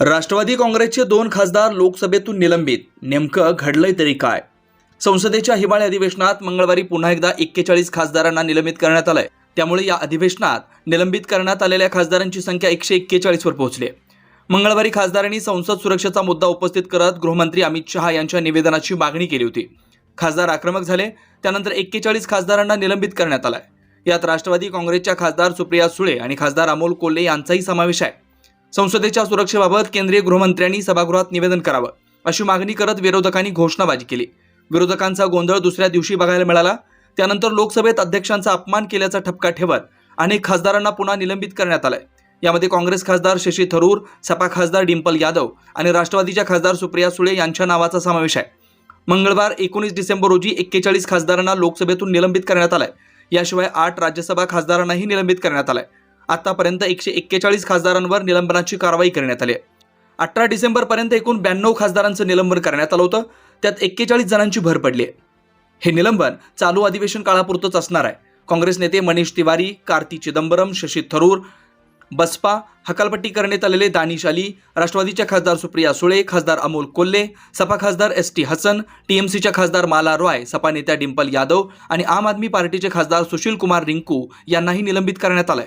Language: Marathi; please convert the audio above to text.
राष्ट्रवादी काँग्रेसचे दोन खासदार लोकसभेतून निलंबित. नेमकं घडलंय तरी काय? संसदेच्या हिवाळी अधिवेशनात मंगळवारी पुन्हा एकदा एक्केचाळीस खासदारांना निलंबित करण्यात आलंय. त्यामुळे या अधिवेशनात निलंबित करण्यात आलेल्या खासदारांची संख्या एकशे एक्केचाळीसवर पोहोचली. आहे. मंगळवारी खासदारांनी संसद सुरक्षेचा मुद्दा उपस्थित करत गृहमंत्री अमित शहा यांच्या निवेदनाची मागणी केली होती. खासदार आक्रमक झाले त्यानंतर एक्केचाळीस खासदारांना निलंबित करण्यात आलाय. यात राष्ट्रवादी काँग्रेसच्या खासदार सुप्रिया सुळे आणि खासदार अमोल कोल्हे यांचाही समावेश आहे. संसदेच्या सुरक्षेबाबत केंद्रीय गृहमंत्र्यांनी सभागृहात निवेदन करावं अशी मागणी करत विरोधकांनी घोषणाबाजी केली. विरोधकांचा गोंधळ दुसऱ्या दिवशी बघायला मिळाला. त्यानंतर लोकसभेत अध्यक्षांचा अपमान केल्याचा ठपका ठेवत अनेक खासदारांना पुन्हा निलंबित करण्यात आलंय. यामध्ये काँग्रेस खासदार शशी थरूर सपा खासदार डिंपल यादव आणि राष्ट्रवादीच्या खासदार सुप्रिया सुळे यांच्या नावाचा समावेश आहे. मंगळवार एकोणीस डिसेंबर रोजी एक्केचाळीस खासदारांना लोकसभेतून निलंबित करण्यात आलंय. याशिवाय आठ राज्यसभा खासदारांनाही निलंबित करण्यात आलंय. आतापर्यंत एकशे एक्केचाळीस खासदारांवर निलंबनाची कारवाई करण्यात आली अठरा डिसेंबरपर्यंत एकूण ब्याण्णव खासदारांचं निलंबन करण्यात आलं होतं. त्यात एक्केचाळीस जणांची भर पडली आहे. हे निलंबन चालू अधिवेशन काळापुरतंच असणार आहे. काँग्रेस नेते मनीष तिवारी कार्ती चिदंबरम शशी थरूर बसपा हकालपट्टी करण्यात आलेले दानिश अली राष्ट्रवादीच्या खासदार सुप्रिया सुळे खासदार अमोल कोल्हे सपा खासदार एस टी हसन टीएमसीच्या खासदार माला रॉय सपा नेत्या डिंपल यादव आणि आम आदमी पार्टीचे खासदार सुशील कुमार रिंकू यांनाही निलंबित करण्यात आलंय.